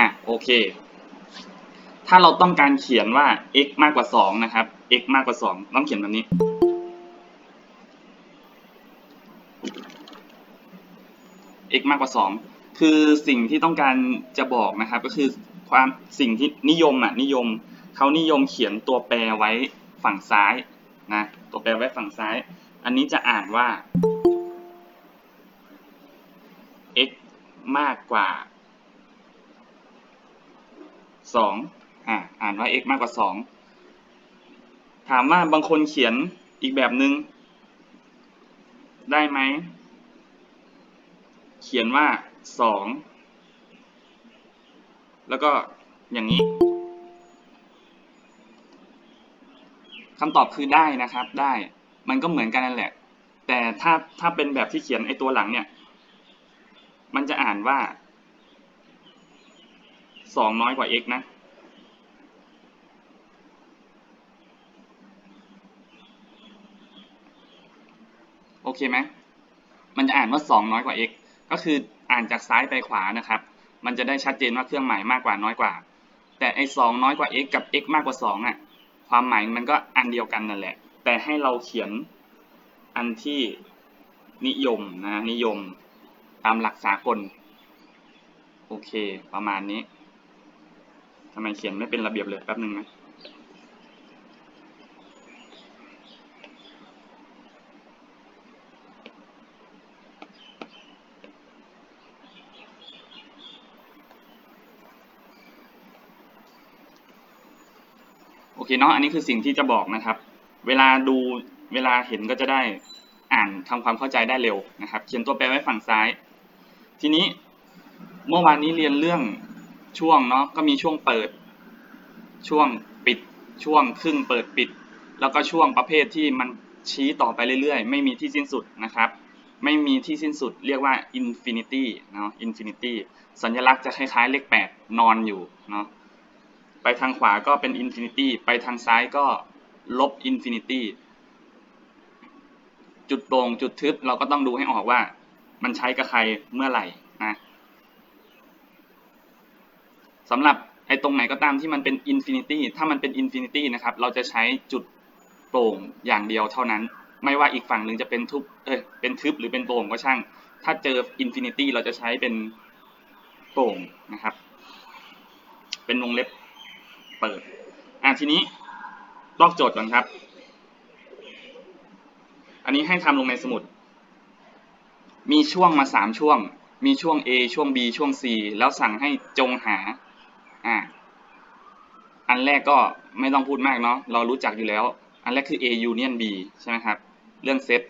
อะโอเค ถ้าเราต้องการเขียนว่า x มากกว่าสองนะครับ x มากกว่าสองต้องเขียนแบบนี้ x มากกว่าสองคือสิ่งที่ต้องการจะบอกนะครับ ก็คือความสิ่งที่นิยมอะนิยมเขานิยมเขียนตัวแปรไว้ฝั่งซ้ายนะตัวแปรไว้ฝั่งซ้าย อันนี้จะอ่านว่า x มากกว่า สองอ่าอ่านว่า x มากกว่าสองถามว่าบางคนเขียนอีกแบบหนึง่งได้ไหม เขียนว่าสองแล้วก็อย่างนี้คำตอบคือได้นะครับ ได้ มันก็เหมือนกันนั่นแหละ แต่ถ้าถ้าเป็นแบบที่เขียนไอตัวหลังเนี่ย มันจะอ่านว่า สองน้อยกว่า x นะ โอเคไหมมันจะอ่านว่าสองน้อยกว่า x ก็คืออ่านจากซ้ายไปขวานะครับ มันจะได้ชัดเจนว่าเครื่องหมายมากกว่าน้อยกว่า แต่ไอ้สองน้อยกว่า x กับ x มากกว่าสองอะ ความหมายมันก็อันเดียวกันนั่นแหละ แต่ให้เราเขียนอันที่นิยมนะนิยมตามหลักสากล โอเค ประมาณนี้ ทำไมเขียนไม่เป็นระเบียบเลยแป๊บหนึ่งนะโอเคเนาะอันนี้คือสิ่งที่จะบอกนะครับ เวลาดูเวลาเห็นก็จะได้อ่านทำความเข้าใจได้เร็วนะครับ เขียนตัวแปรไว้ฝั่งซ้าย ทีนี้เมื่อวานนี้เรียนเรื่อง ช่วงเนาะก็มีช่วงเปิด ช่วงปิด ช่วงครึ่งเปิดปิด แล้วก็ช่วงประเภทที่มันชี้ต่อไปเรื่อยๆ ไม่มีที่สิ้นสุดนะครับ ไม่มีที่สิ้นสุดเรียกว่า infinity เนาะ infinity สัญลักษณ์จะคล้ายๆ เลขแปดนอนอยู่เนาะไปทางขวาก็เป็นอินฟินิตี้ไปทางซ้ายก็ลบอินฟินิตี้จุดโปร่งจุดทึบเราก็ต้องดูให้ออกว่า มันใช้กับใครเมื่อไหร่นะ สำหรับไอ้ตรงไหนก็ตามที่มันเป็นอินฟินิตี้ถ้ามันเป็นอินฟินิตี้นะครับเราจะใช้จุดโปร่งอย่างเดียวเท่านั้น ไม่ว่าอีกฝั่งหนึ่งจะเป็นทุบเอ้ยเป็นทึบหรือเป็นโปร่งก็ช่าง ถ้าเจออินฟินิตี้เราจะใช้เป็นโปร่งนะครับ เป็นวงเล็บเปิดอะทีนี้ลอกโจทย์ก่อนครับ อันนี้ให้ทำลงในสมุด มีช่วงมาสามช่วง มีช่วง A ช่วง B ช่วง C แล้วสั่งให้จงหา อะอันแรกก็ไม่ต้องพูดมากเนาะเรารู้จักอยู่แล้ว อันแรกคือ A union B ใช่ไหมครับ เรื่องเซต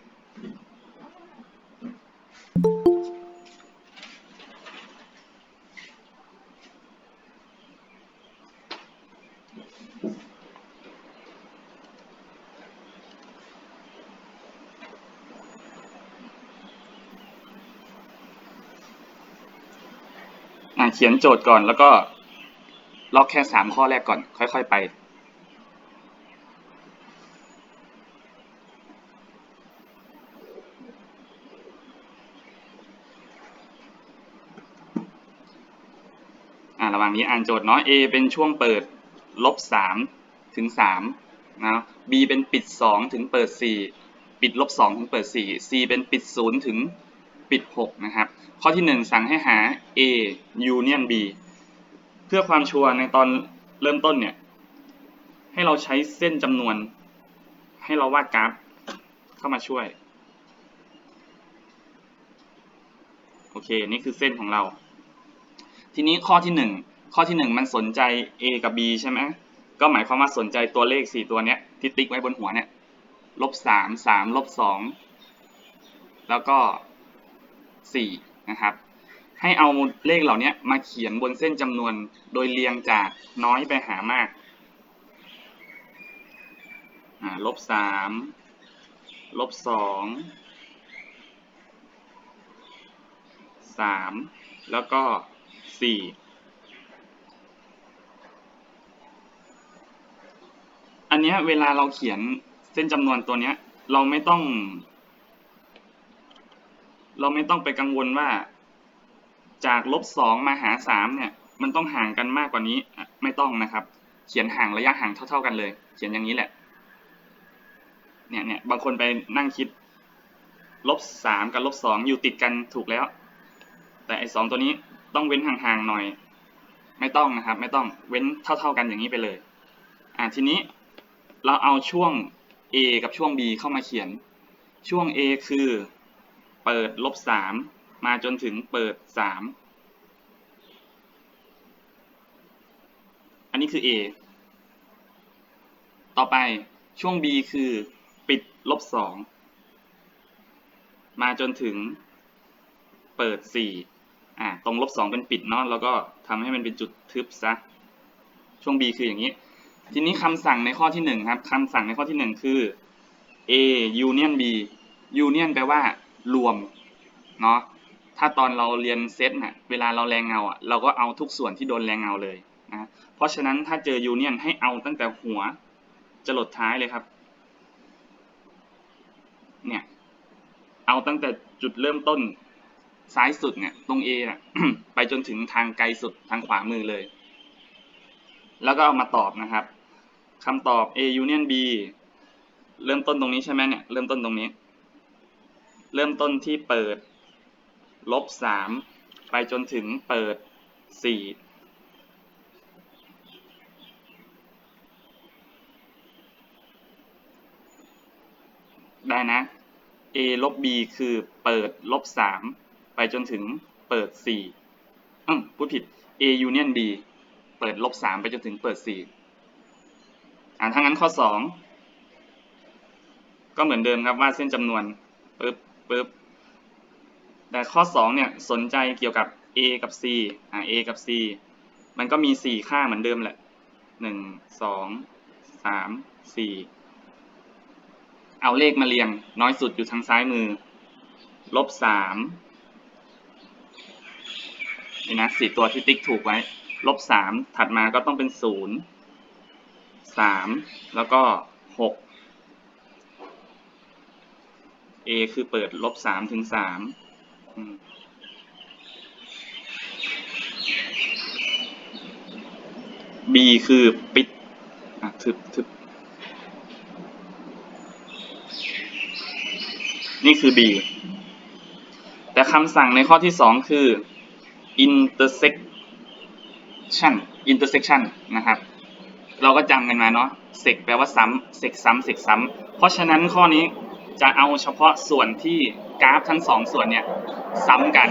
อะเขียนโจทย์ก่อนแล้วก็ ลอกแค่สามข้อแรกก่อน ค่อย ๆ ไป อ่าระหว่างนี้อ่านโจทย์เนาะ A เป็นช่วงเปิดลบสามถึงสามนะ B เป็นปิดสองถึงเปิดสี่ปิดลบสองถึงเปิดสี่ C เป็นปิดศูนย์ถึงปิดหกนะครับ ข้อที่หนึ่งสั่งให้หา A union B พื่อความชัวร์ในตอนเริ่มต้นเนี่ย ให้เราใช้เส้นจำนวน ให้เราวาดกราฟเข้ามาช่วย โอเค นี่คือเส้นของเรา ทีนี้ข้อที่หนึ่งข้อที่หนึ่งมันสนใจ A กับ B ใช่ไหมก็หมายความว่าสนใจตัวเลขสี่ตัวเนี้ยที่ติ๊กไว้บนหัวเนี่ยลบสามสามลบสองแล้วก็สี่นะครับ ให้เอาเลขเหล่านี้มาเขียนบนเส้นจำนวนโดยเรียงจากน้อยไปหามากลบสามลบสองสามแล้วก็สี่อันเนี้ยเวลาเราเขียนเส้นจำนวนตัวเนี้ยเราไม่ต้อง เราไม่ต้องไปกังวลว่า จากลบสองมาหาสามเนี่ยมันต้องห่างกันมากกว่านี้ไม่ต้องนะครับ เขียนห่างระยะห่างเท่า ๆกันเลย เขียนอย่างนี้แหละเนี่ยเนี่ยบางคนไปนั่งคิดลบสามกับลบสองอยู่ติดกันถูกแล้ว แต่ไอ้สองตัวนี้ต้องเว้นห่างๆหน่อย ไม่ต้องนะครับ ไม่ต้องเว้นเท่า ๆกันอย่างนี้ไปเลยอ่าทีนี้เราเอาช่วง A กับช่วง B เข้ามาเขียน ช่วง A คือเปิดลบสาม มาจนถึงเปิดสามอันนี้คือ A ต่อไปช่วง B คือปิดลบสองมาจนถึงเปิดสี่อ่าตรงลบสองเป็นปิดเนาะแล้วก็ทำให้มันเป็นจุดทึบซะช่วง B คืออย่างนี้ ทีนี้คำสั่งในข้อที่หนึ่งครับคำสั่งในข้อที่หนึ่งคือ A union B union แปลว่ารวมเนาะ ถ้าตอนเราเรียนเซตน่ะเวลาเราแรงเงาอะเราก็เอาทุกส่วนที่โดนแรงเงาเลยนะเพราะฉะนั้นถ้าเจอ union ให้เอาตั้งแต่หัวจะหลดท้ายเลยครับเนี่ยเอาตั้งแต่จุดเริ่มต้นซ้ายสุดเนี่ยตรง A น่ะไปจนถึงทางไกลสุดทางขวามือเลย แล้วก็เอามาตอบนะครับคำตอบ A union B เริ่มต้นตรงนี้ใช่ไหมเนี่ยเริ่มต้นตรงนี้ เริ่มต้นที่เปิด ลบสามไปจนถึงเปิดสี่ได้นะ A ลบ B คือเปิดลบสามไปจนถึงเปิดสี่อืมพูดผิด A union B เปิดลบสามไปจนถึงเปิดสี่อ่าถ้างั้นข้อสองก็เหมือนเดิมครับว่าดเส้นจำนวนปึ๊บปึ๊บ แต่ข้อสองเนี่ยสนใจเกี่ยวกับ A กับ C อ่า A กับ C มันก็มีสี่ค่าเหมือนเดิมแหละหนึ่งสองสามสี่เอาเลขมาเรียงน้อยสุดอยู่ทางซ้ายมือ ลบสามนี่นะสตัวที่ติ๊กถูกไว้ ลบสามถัดมาก็ต้องเป็นศูนย์สามแล้วก็หก A คือเปิดลบสามถึงสามอืม B คือปิดอะทึบทึบนี่คือ B แต่คำสั่งในข้อที่สองคือ intersection intersection นะครับ เราก็จำกันมาเนาะ sec แปลว่าซ้ำ sec ซ้ำ sec ซ้ำเพราะฉะนั้นข้อนี้จะเอาเฉพาะส่วนที่กราฟทั้งสองส่วนเนี่ย ซ้ำกัน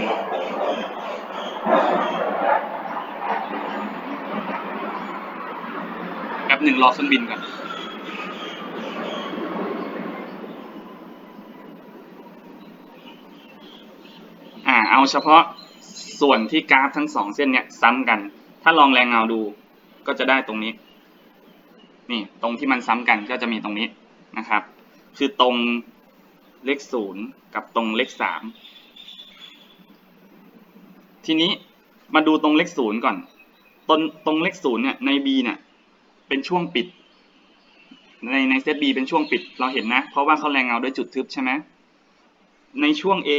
แป๊บหนึ่งรอเครื่องบินก่อนอ่าเอาเฉพาะส่วนที่กราฟทั้งสองเส้นเนี่ยซ้ำกัน ถ้าลองแรงเงาดูก็จะได้ตรงนี้ นี่ตรงที่มันซ้ำกันก็จะมีตรงนี้นะครับ คือตรงเลขศูนย์กับตรงเลขสาม ทีนี้มาดูตรงเลขศูนย์ก่อนตรงตรงเลขศูนย์เนี่ยใน B เนี่ยเป็นช่วงปิด ในในเซต B เป็นช่วงปิดเราเห็นนะ เพราะว่าเขาแรงเงาด้วยจุดทึบใช่ไหมในช่วง A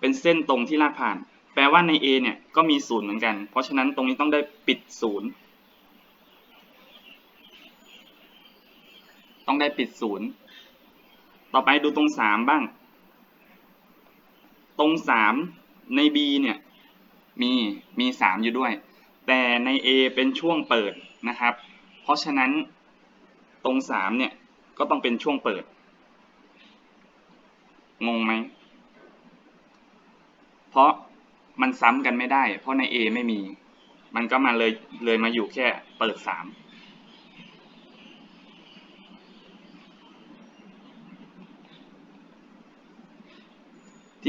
เป็นเส้นตรงที่ลากผ่าน แปลว่าใน A เนี่ยก็มีศูนย์เหมือนกัน เพราะฉะนั้นตรงนี้ต้องได้ปิดศูนย์ต้องได้ปิดศูนย์ต่อไปดูตรงสามบ้าง ตรงสามใน B เนี่ย มีมี 3 อยู่ด้วย แต่ใน A เป็นช่วงเปิดนะครับ เพราะฉะนั้นตรง 3 เนี่ย ก็ต้องเป็นช่วงเปิด งงไหม เพราะมันซ้ำกันไม่ได้ เพราะใน A ไม่มี มันก็มาเลยเลยมาอยู่แค่เปิด 3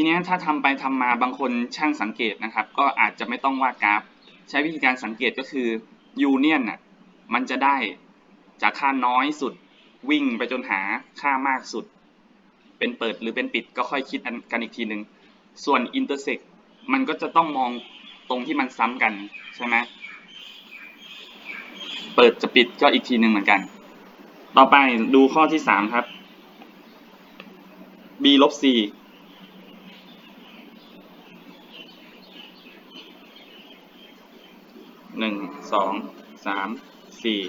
ทีนี้ถ้าทำไปทำมาบางคนช่างสังเกตนะครับ ก็อาจจะไม่ต้องวาดกราฟ ใช้วิธีการสังเกตก็คือยูเนียนน่ะมันจะได้จากค่าน้อยสุดวิ่งไปจนหาค่ามากสุด เป็นเปิดหรือเป็นปิดก็ค่อยคิดกันอีกทีหนึ่งส่วนอินเตอร์เซ็กมันก็จะต้องมองตรงที่มันซ้ำกันใช่ไหมเปิดจะปิดก็อีกทีหนึ่งเหมือนกัน ต่อไปดูข้อที่สามครับ b ลบ c หนึ่งสองสามสี่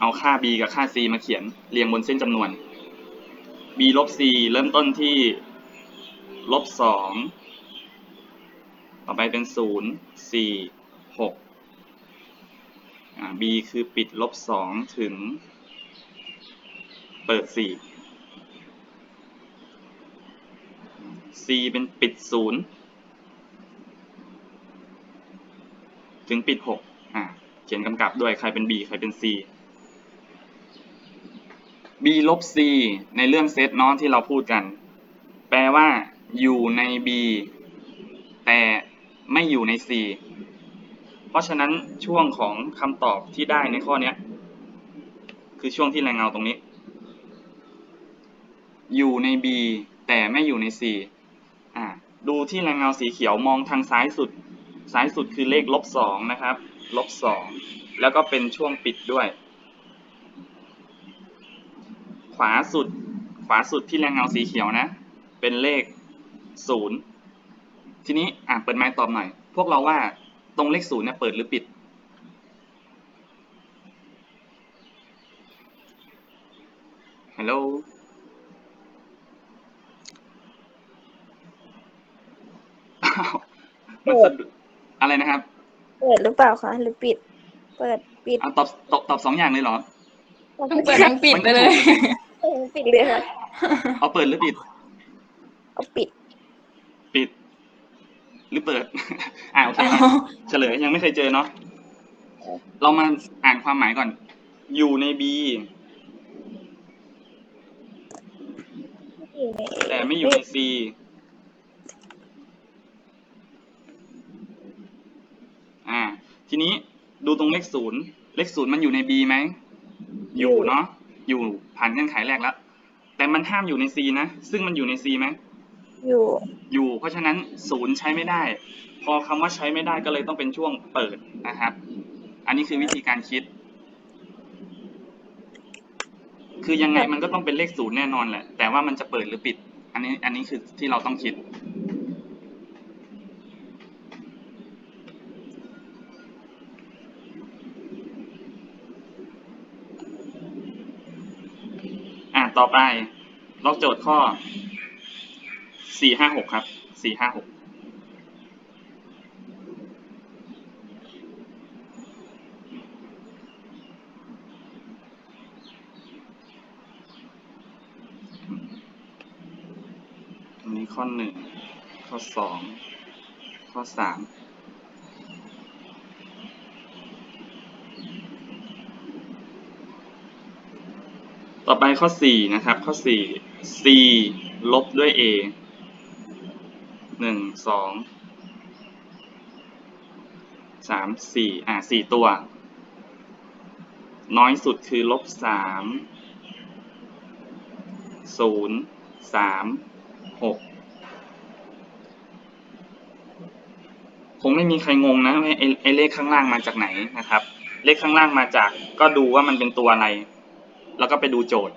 เอาค่า b กับค่า c มาเขียนเรียงบนเส้นจำนวน b ลบ c เริ่มต้นที่ลบสองต่อไปเป็นศูนย์สี่หก b คือปิดลบสองถึง เปิดสี่ c เป็นปิดศูนย์ ถึงปิดหกอ่า เขียนกำกับด้วยใครเป็น b ใครเป็น c b ลบ c ในเรื่องเซตเนาะที่เราพูดกัน แปลว่า อยู่ใน b แต่ไม่อยู่ใน c เพราะฉะนั้นช่วงของคำตอบที่ได้ในข้อเนี้ยคือช่วงที่แรงเงาตรงนี้ อยู่ใน b แต่ไม่อยู่ใน c อ่าดูที่แรงเงาสีเขียวมองทางซ้ายสุด ซ้ายสุดคือเลขลบสองนะครับ ลบสอง แล้วก็เป็นช่วงปิดด้วย ขวาสุด ขวาสุดที่แรงเงาสีเขียวนะ เป็นเลขศูนย์ทีนี้อะเปิดไม้ตอบหน่อย พวกเราว่าตรงเลขศูนย์เนี่ยเปิดหรือปิด ฮัลโหลมันสะดุด อะไรนะครับ เปิดหรือเปล่าคะหรือปิด เปิดปิดอะตอบตอบตอบสองอย่างเลยเหรอทั้งเปิดทั้งปิดไปเลย เออปิดเลยค่ะเอาเปิดหรือปิด เอาปิดปิด หรือเปิด อ่าโอเคครับเฉลยยังไม่เคยเจอเนาะเรามาอ่านความหมายก่อน อยู่ใน B อยู่ในแต่ไม่อยู่ใน C อ่า ทีนี้ดูตรงเลขศูนย์เลขศูนย์มันอยู่ใน B ไหม อยู่เนาะ อยู่ผ่านเงื่อนไขแรกแล้ว แต่มันห้ามอยู่ใน C นะ ซึ่งมันอยู่ใน C ไหม อยู่ อยู่ เพราะฉะนั้นศูนย์ใช้ไม่ได้ พอคำว่าใช้ไม่ได้ก็เลยต้องเป็นช่วงเปิดนะครับ อันนี้คือวิธีการคิด คือยังไงมันก็ต้องเป็นเลขศูนย์แน่นอนแหละ แต่ว่ามันจะเปิดหรือปิด อันนี้ อันนี้คือที่เราต้องคิด ต่อไปลอกโจทย์ข้อสี่ห้าหกครับสี่ห้าหกตรงนี้ข้อหนึ่งข้อสองข้อสาม ไปข้อสี่นะครับ ข้อสี่ c ลบด้วย a หนึ่งสองสามสี่อ่าสี่ตัว น้อยสุดคือลบสามศูนย์สามหกคงไม่มีใครงงนะไอ้ไอ้เลขข้างล่างมาจากไหนนะครับ เลขข้างล่างมาจากก็ดูว่ามันเป็นตัวอะไร แล้วก็ไปดูโจทย์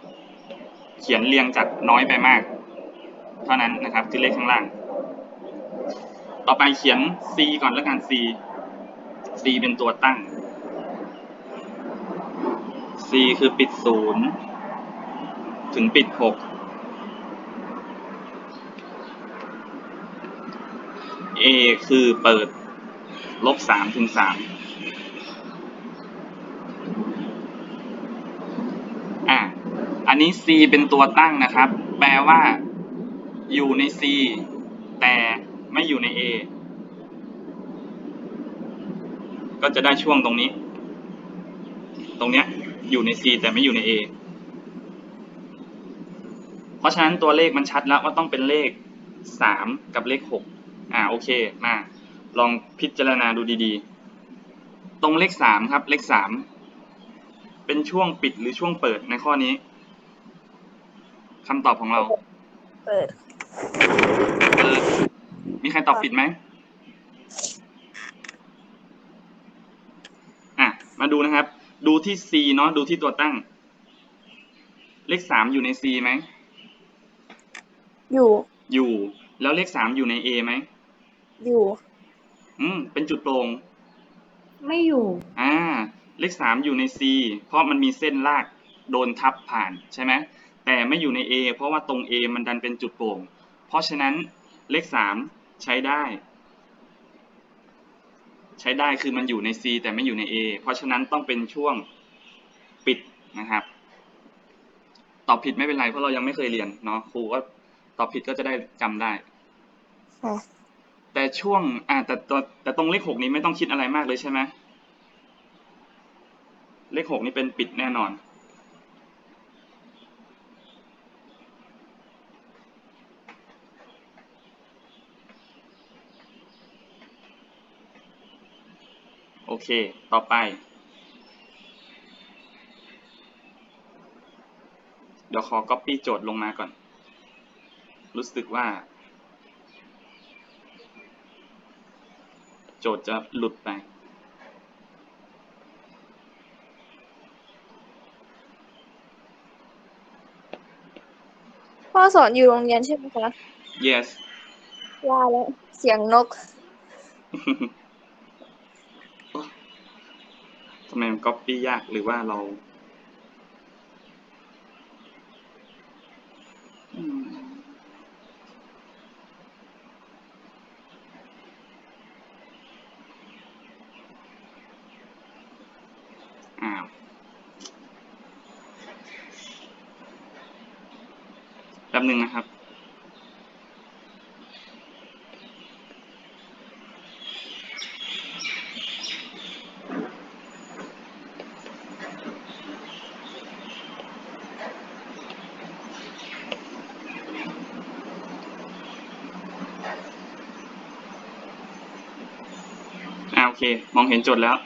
เขียนเรียงจากน้อยไปมาก เท่านั้นนะครับคือเลขข้างล่าง ต่อไปเขียน c ก่อนแล้วกัน c c เป็นตัวตั้ง c คือปิดศูนย์ถึงปิดหก a คือเปิดลบสามถึงสาม อะ อันนี้ c เป็นตัวตั้งนะครับ แปลว่า อยู่ใน c แต่ไม่อยู่ใน a ก็จะได้ช่วงตรงนี้ ตรงเนี้ยอยู่ใน c แต่ไม่อยู่ใน a เพราะฉะนั้นตัวเลขมันชัดแล้วว่าต้องเป็นเลขสามกับเลขหกอ่าโอเค มา ลองพิจารณาดูดีๆ ตรงเลขสามครับ เลขสามเป็นช่วงปิดหรือช่วงเปิดในข้อนี้ คำตอบของเรา เปิดเปิดมีใครตอบปิดไหม อะ มาดูนะครับ ดูที่ C เนาะ ดูที่ตัวตั้ง เลขสามอยู่ใน C ไหม อยู่ อยู่ แล้วเลขสามอยู่ใน A ไหม อยู่ อืม เป็นจุดโปร่งไม่อยู่ อ่า เลขสามอยู่ใน C เพราะมันมีเส้นลากโดนทับผ่านใช่ไหม แต่ไม่อยู่ใน A เพราะว่าตรง A มันดันเป็นจุดโปร่ง เพราะฉะนั้นเลขสามใช้ได้ ใช้ได้คือมันอยู่ใน C แต่ไม่อยู่ใน A เพราะฉะนั้นต้องเป็นช่วงปิดนะครับตอบผิดไม่เป็นไรเพราะเรายังไม่เคยเรียนเนาะครูก็ตอบผิดก็จะได้จำได้แต่ช่วงอ่าแต่แต่แต่ตรงเลขหกนี้ไม่ต้องคิดอะไรมากเลยใช่ไหมเลขหกนี่เป็นปิดแน่นอน เค ต่อไป เดี๋ยวขอ copy โจทย์ลงมาก่อน รู้สึกว่า โจทย์จะหลุดไป พ่อสอนอยู่โรงเรียนใช่ไหมคะ yes ว่าแล้ว เสียงนก ทำไมมัน copy ยากหรือว่าเราอืมอ้าวแป๊บหนึ่งนะครับ เคมองเห็นโจทย์แล้ว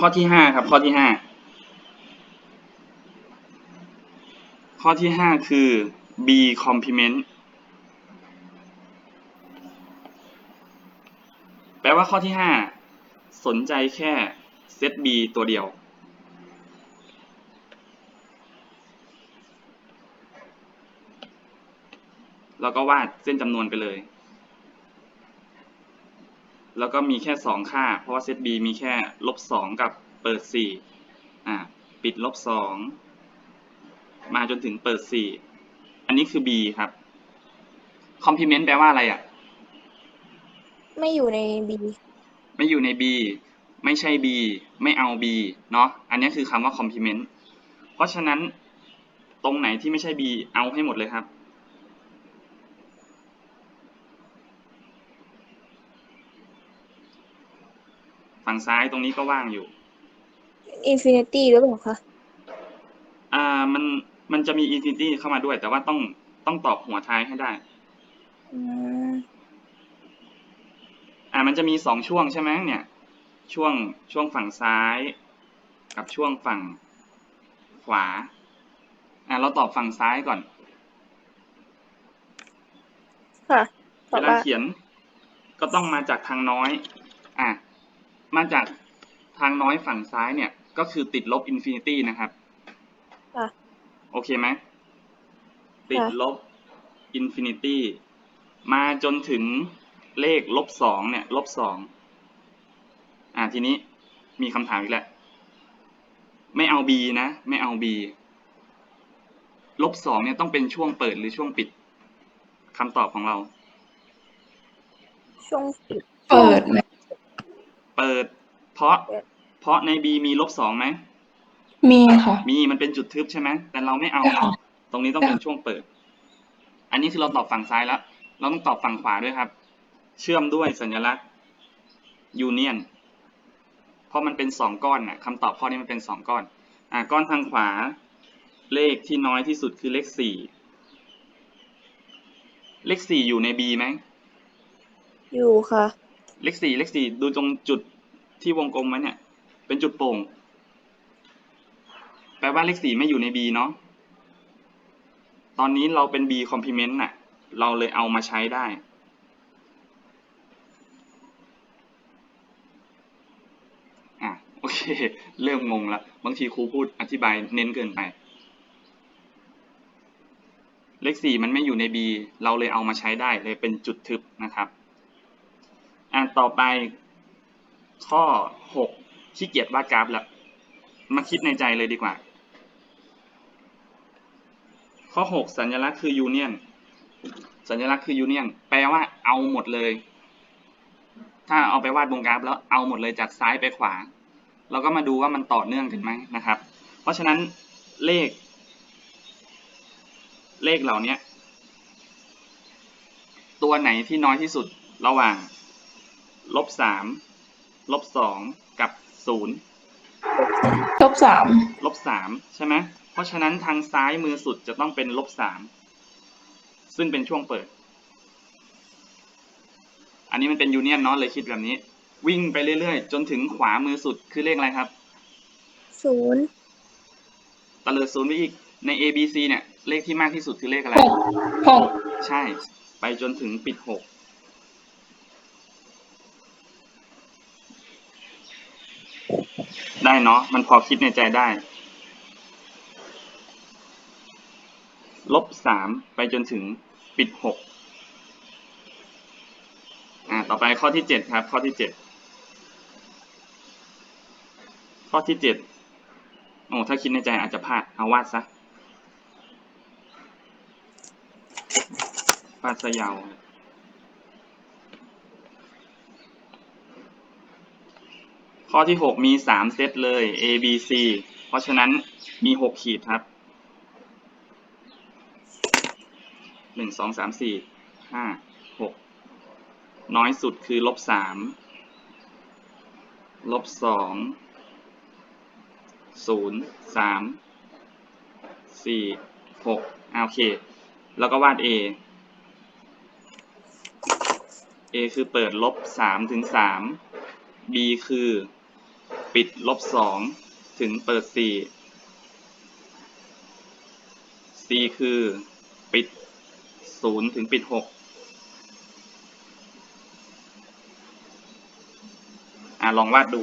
ข้อที่ห้าครับ ข้อที่ห้าข้อที่ห้าคือ b complement แปลว่าข้อที่ห้าสนใจแค่เซต b ตัวเดียว แล้วก็วาดเส้นจำนวนไปเลย แล้วก็มีแค่สองค่า เพราะว่าเซต b มีแค่ลบสองกับเปิดสี่อ่าปิดลบสองมาจนถึงเปิดสี่อันนี้คือ b ครับ complement แปลว่าอะไรอะ ไม่อยู่ในบีไม่อยู่ใน B ไม่ใช่ B ไม่เอา B เนาะ อันนี้คือคำว่า complement เพราะฉะนั้นตรงไหนที่ไม่ใช่ B เอาให้หมดเลยครับ ฝั่งซ้ายตรงนี้ก็ว่างอยู่อินฟินิตี้หรือเปล่าคะอ่ามันมันจะมี infinity เข้ามาด้วย แต่ว่าต้องต้องตอบหัวท้ายให้ได้ อืมอ่ามันจะมีสองช่วงใช่ไหมเนี่ย ช่วงช่วงฝั่งซ้าย กับช่วงฝั่งขวา อ่าเราตอบฝั่งซ้ายก่อนค่ะตเวอบลาว่าเขียน ก็ต้องมาจากทางน้อย อะ มาจากทางน้อยฝั่งซ้ายเนี่ย ก็คือติดลบอินฟินิตี้นะครับ ค่ะ โอเคไหมติดลบอินฟินิตี้มาจนถึงเลขลบสองเนี่ยลบสองอะทีนี้มีคำถามอีกแล้วไม่เอา b นะ ไม่เอา b ลบสองเนี่ยต้องเป็นช่วงเปิดหรือช่วงปิดคำตอบของเรา ช่วงปิดเปิดไหม เปิด เพราะเปิดเพราะใน B มีลบสองไหม มีค่ะ มีมันเป็นจุดทึบใช่ไหมแต่เราไม่เอาค่ะ ตรงนี้ต้องเป็นช่วงเปิด อันนี้คือเราตอบฝั่งซ้ายแล้ว เราต้องตอบฝั่งขวาด้วยครับ เชื่อมด้วยสัญลักษณ์ยูเนียนเพราะมันเป็นสองก้อนน่ะคำตอบข้อนี้มันเป็นสองก้อน อ่าก้อนทางขวา เลขที่น้อยที่สุดคือเลขสี่เลขสี่อยู่ใน B ไหม อยู่ค่ะ เลขสี่เลขสี่ดูตรงจุดที่วงกลมไว้เนี่ย เป็นจุดโป่ง แปลว่าเลขสี่ไม่อยู่ใน B เนาะตอนนี้เราเป็น B complement น่ะ เราเลยเอามาใช้ได้ อะ โอเค เริ่มงงละบางทีครูพูดอธิบายเน้นเกินไป เลขสี่มันไม่อยู่ใน B เราเลยเอามาใช้ได้เลยเป็นจุดทึบนะครับาต่อไป ข้อหกขี้เกียจวาดกราฟแล้ว มาคิดในใจเลยดีกว่า ข้อหกสัญลักษณ์คือยูเนียนสัญลักษณ์คือยูเนียนแปลว่าเอาหมดเลย ถ้าเอาไปวาดบนกราฟแล้วเอาหมดเลยจากซ้ายไปขวาเราก็มาดูว่ามันต่อเนื่องกันไหมนะครับ เพราะฉะนั้นเลข เลขเหล่านี้ตัวไหนที่น้อยที่สุดระหว่าง ลบสามลบสองกับศูนย์ลบสามลบสามใช่ไหมเพราะฉะนั้นทางซ้ายมือสุดจะต้องเป็นลบสามซึ่งเป็นช่วงเปิด อันนี้มันเป็นยูเนียนเนาะเลยคิดแบบนี้ วิ่งไปเรื่อยๆ จนถึงขวามือสุดคือเลขอะไรครับศูนย์ตะเลิดศูนย์ไปอีกใน A B C เนี่ย เลขที่มากที่สุดคือเลขอะไรหกหกใช่ ไปจนถึงปิดหก ได้เนาะมันพอคิดในใจได้ ลบสามไปจนถึงปิดหกอ่าต่อไปข้อที่เจ็ดครับ ข้อที่เจ็ดข้อที่เจ็ดโอ้ถ้าคิดในใจอาจจะพลาดเอาวาดซะปลาสยาว ข้อที่หกมีสามเซตเลย A B C เพราะฉะนั้นมีหกขีดครับหนึ่งสองสามสี่ห้าหกน้อยสุดคือลบสามลบสองศูนย์สามสี่หกโอเค แล้วก็วาด A A คือเปิดลบสามถึงสาม B คือ ปิดลบสองถึงเปิดสี่ C คือปิดศูนย์ถึงปิดหกอะลองวาดดู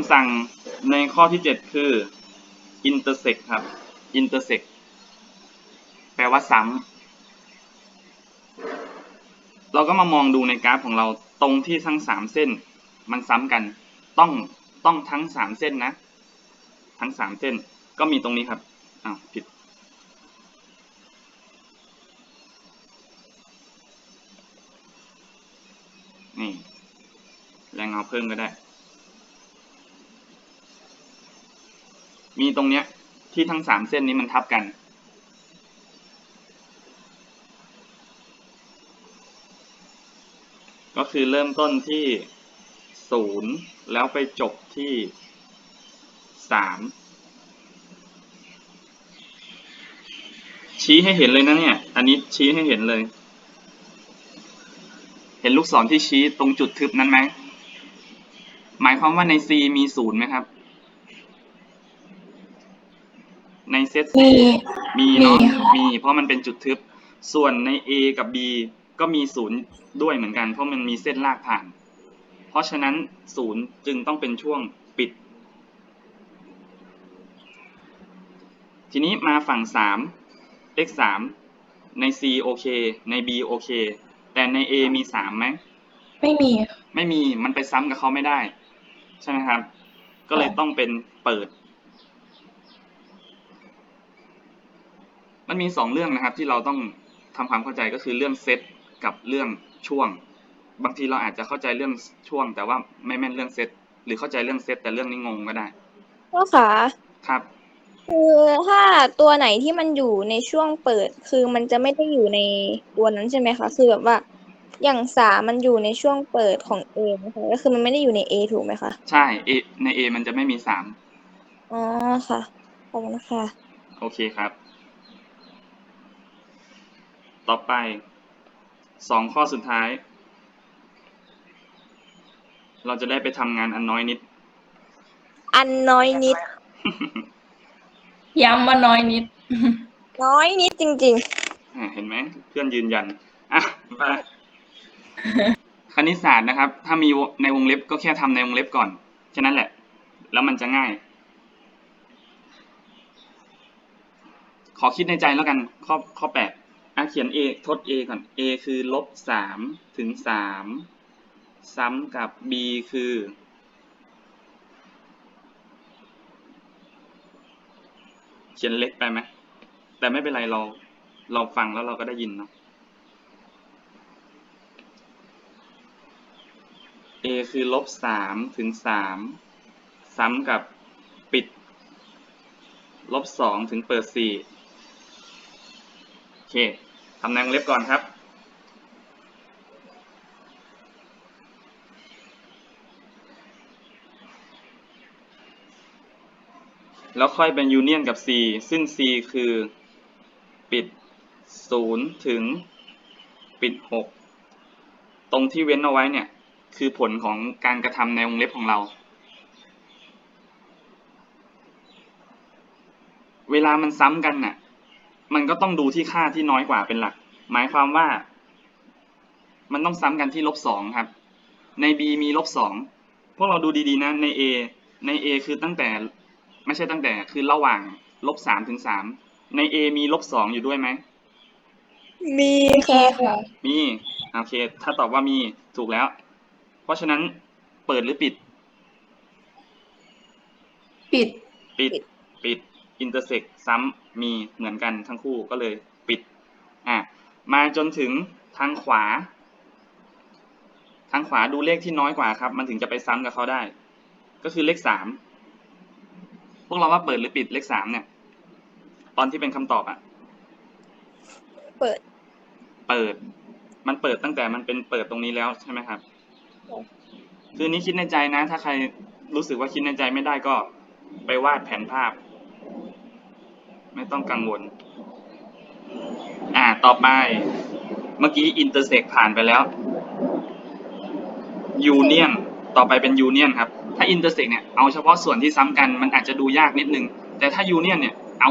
ำสั่งในข้อที่เจ็ดคือ intersect ครับ intersect แปลว่าซ้ำเราก็มามองดูในกราฟของเราตรงที่ทั้งสามเส้น มันซ้ำกันต้องต้องทั้งสามเส้นนะ ทั้งสามเส้นก็มีตรงนี้ครับอ้าวผิดนี่แรงเงาเพิ่มก็ได้ มีตรงเนี้ยที่ทั้งสามเส้นนี้มันทับกัน ก็คือเริ่มต้นที่ศูนย์แล้วไปจบที่สามชี้ให้เห็นเลยนะเนี่ย อันนี้ชี้ให้เห็นเลย เห็นลูกศรที่ชี้ตรงจุดทึบนั้นไหม หมายความว่าใน C มีศูนย์ไหมครับ ในเซตมีมีเนาะมีค่ะ มีเพราะมันเป็นจุดทึบ ส่วนใน A กับ B ก็มีศูนย์ด้วยเหมือนกันเพราะมันมีเส้นลากผ่าน เพราะฉะนั้นศูนย์จึงต้องเป็นช่วงปิด ทีนี้มาฝั่งสามเลขสามใน C โอเค ใน B โอเค แต่ใน A มีสามไหม ไม่มีค่ะไม่มีมันไปซ้ำกับเขาไม่ได้ ใช่ไหมครับ ก็เลยต้องเป็นเปิด มันมีสองเรื่องนะครับที่เราต้องทำความเข้าใจก็คือเรื่องเซตกับเรื่องช่วง บางทีเราอาจจะเข้าใจเรื่องช่วง แต่ว่าไม่แม่นเรื่องเซตหรือเข้าใจเรื่องเซตแต่เรื่องนี้งงก็ได้พ่อขาครับ คือถ้าตัวไหนที่มันอยู่ในช่วงเปิด คือมันจะไม่ได้อยู่ในตัวนั้นใช่ไหมคะ คือแบบว่าอย่างสามมันอยู่ในช่วงเปิดของ A นะคะก็คือมันไม่ได้อยู่ใน A ถูกไหมคะ ใช่ A ใน A มันจะไม่มีสามอ๋อค่ะ ขอบคุณค่ะ โอเคครับ ต่อไปสองข้อสุดท้าย เราจะได้ไปทำงานอันน้อยนิด อันน้อยนิด ย้ำว่าน้อยนิด น้อยนิดจริงๆอ่าเห็นไหมเพื่อนยืนยันอะมาคณิตศาสตร์นะครับ ถ้ามีในวงเล็บก็แค่ทำในวงเล็บก่อนแค่นั้นแหละ แล้วมันจะง่าย ขอคิดในใจแล้วกันข้อข้อแปด อะเขียน a ทด a ก่อน a คือลบสามถึงสามซ้ำกับ b คือ เขียนเล็กไปไหมแต่ไม่เป็นไรเราเราฟังแล้วเราก็ได้ยินเนาะ a คือลบสามถึงสามซ้ำกับปิดลบสองถึงเปิดสี่ เคทำในวงเล็บก่อนครับ แล้วค่อยเป็นยูเนียนกับ C ซึ่ง C คือปิด 0 ถึงปิด 6 ตรงที่เว้นเอาไว้เนี่ย คือผลของการกระทำในวงเล็บของเรา เวลามันซ้ำกันน่ะ มันก็ต้องดูที่ค่าที่น้อยกว่าเป็นหลัก หมายความว่า มันต้องซ้ำกันที่ลบสองครับ ใน B มีลบสองพวกเราดูดีๆนะใน A ใน A คือตั้งแต่ไม่ใช่ตั้งแต่คือระหว่างลบสามถึงสามใน A มีลบสองอยู่ด้วยไหมมีมีค่ะค่ะมีโอเค ถ้าตอบว่ามีถูกแล้ว เพราะฉะนั้นเปิดหรือปิด ปิด ปิด ปิด อินเตอร์เซกซ้ำ มีเหมือนกันทั้งคู่ก็เลยปิดอะมาจนถึงทางขวา ทางขวาดูเลขที่น้อยกว่าครับ มันถึงจะไปซ้ำกับเขาได้ ก็คือเลขสามพวกเราว่าเปิดหรือปิดเลขสามเนี่ย ตอนที่เป็นคำตอบอะเปิด เปิด มันเปิดตั้งแต่มันเป็นเปิดตรงนี้แล้วใช่ไหมครับค่ะคือนี้คิดในใจนะ ถ้าใครรู้สึกว่าคิดในใจไม่ได้ก็ไปวาดแผนภาพ ไม่ต้องกังวล อ่า ต่อไป เมื่อกี้อินเตอร์เซกผ่านไปแล้วยูเนียนต่อไปเป็นยูเนียนครับ ถ้าอินเตอร์เซกเนี่ยเอาเฉพาะส่วนที่ซ้ำกันมันอาจจะดูยากนิดนึง แต่ถ้ายูเนียนเนี่ยเอา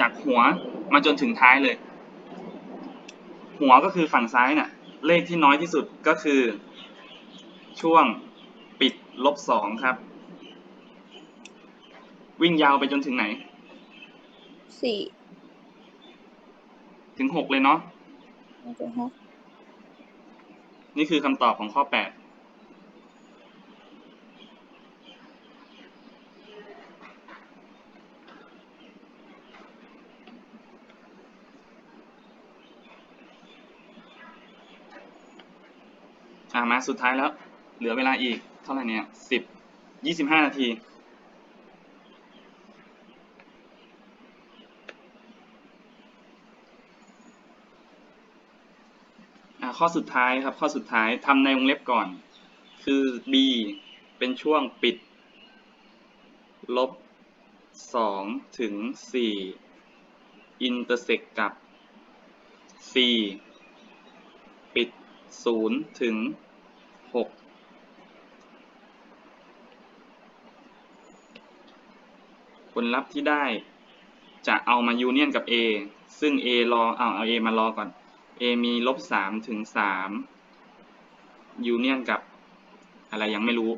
จากหัวมาจนถึงท้ายเลย หัวก็คือฝั่งซ้ายน่ะ เลขที่น้อยที่สุดก็คือ ช่วงปิดลบสองครับ วิ่งยาวไปจนถึงไหน สี่ถึงหกเลยเนาะมันจะหกนี่คือคำตอบของข้อแปดอ่ามาสุดท้ายแล้ว เหลือเวลาอีก เท่าไหร่เนี่ยสิบยี่สิบห้านาที ข้อสุดท้ายครับ ข้อสุดท้ายทำในวงเล็บก่อน คือ b เป็นช่วงปิด ลบสองถึงสี่อินเตอร์เซกกับ c ปิดศูนย์ถึงหกผลลัพธ์ที่ได้จะเอามายูเนียนกับ a ซึ่ง a รอเอาเอา a มารอก่อน a มีลบสามถึงสามยูเนียนกับอะไรยังไม่รู้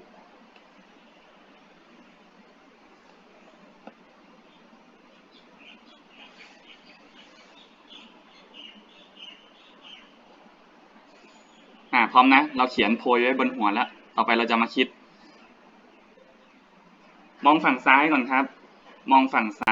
อ่าพร้อมนะ เราเขียนโพยไว้บนหัวแล้ว ต่อไปเราจะมาคิด มองฝั่งซ้ายก่อนครับ มองฝั่งซ้าย